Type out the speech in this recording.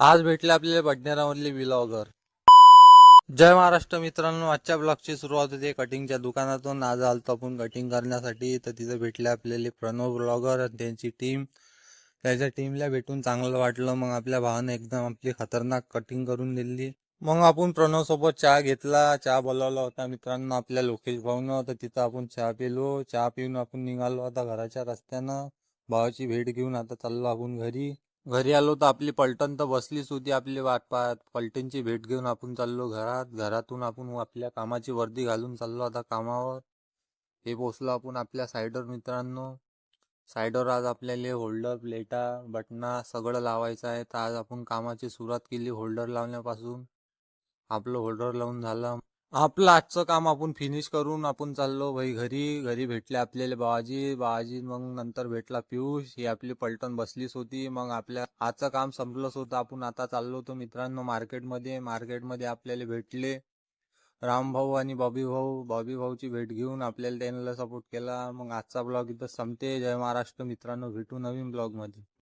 आज भेटले आपल्याला बडनेरामधले विलॉगर जय महाराष्ट्र मित्रांनो आजच्या ब्लॉगची सुरुवात होते कटिंगच्या दुकानातून. आज आलतो आपण कटिंग करण्यासाठी. तर तिथे भेटले आपल्याला प्रणव ब्लॉगर आणि त्यांची टीम त्याच्या टीमला भेटून चांगलं वाटलं. मग आपल्या भावानं एकदम आपली खतरनाक कटिंग करून दिली. मग आपण प्रणव सोबत चहा घेतला. चहा बोलावला होता मित्रांनो आपल्या लोकेश भाऊनं. तर तिथं आपण चहा पिलो. चहा पिऊन आपण निघालो आता घराच्या रस्त्यानं. भावाची भेट घेऊन आता चाललो आपण घरी. घरी आलो तर आपली पलटण तर बसलीच होती आपली वाट पाहत. पलटणची भेट घेऊन आपण चाललो घरात. घरातून आपण आपल्या कामाची वर्दी घालून चाललो आता कामावर. हे पोचलो आपण आपल्या साईडवर मित्रांनो. साईडवर आज आपल्याला होल्डर प्लेटा बटना सगळं लावायचं आहे. तर आज आपण कामाची सुरुवात केली होल्डर लावण्यापासून. आपलं होल्डर लावून झालं. आपलं आजचं काम आपण फिनिश करून आपण चाललो भाई घरी घरी भेटले आपल्याला बाबाजी बाबाजी मग नंतर भेटला पियुष ही आपली पलटण बसलीच होती मग आपल्या आजचं काम संपलंच होतं आपण आता चाललो होतो मित्रांनो मार्केटमध्ये मार्केटमध्ये आपल्याला भेटले. रामभाऊ आणि बॉबी भाऊ बॉबी भाऊची भेट घेऊन आपल्याला त्यांना सपोर्ट केला. मग आजचा ब्लॉग इथं संपते. जय महाराष्ट्र मित्रांनो भेटू नवीन ब्लॉगमध्ये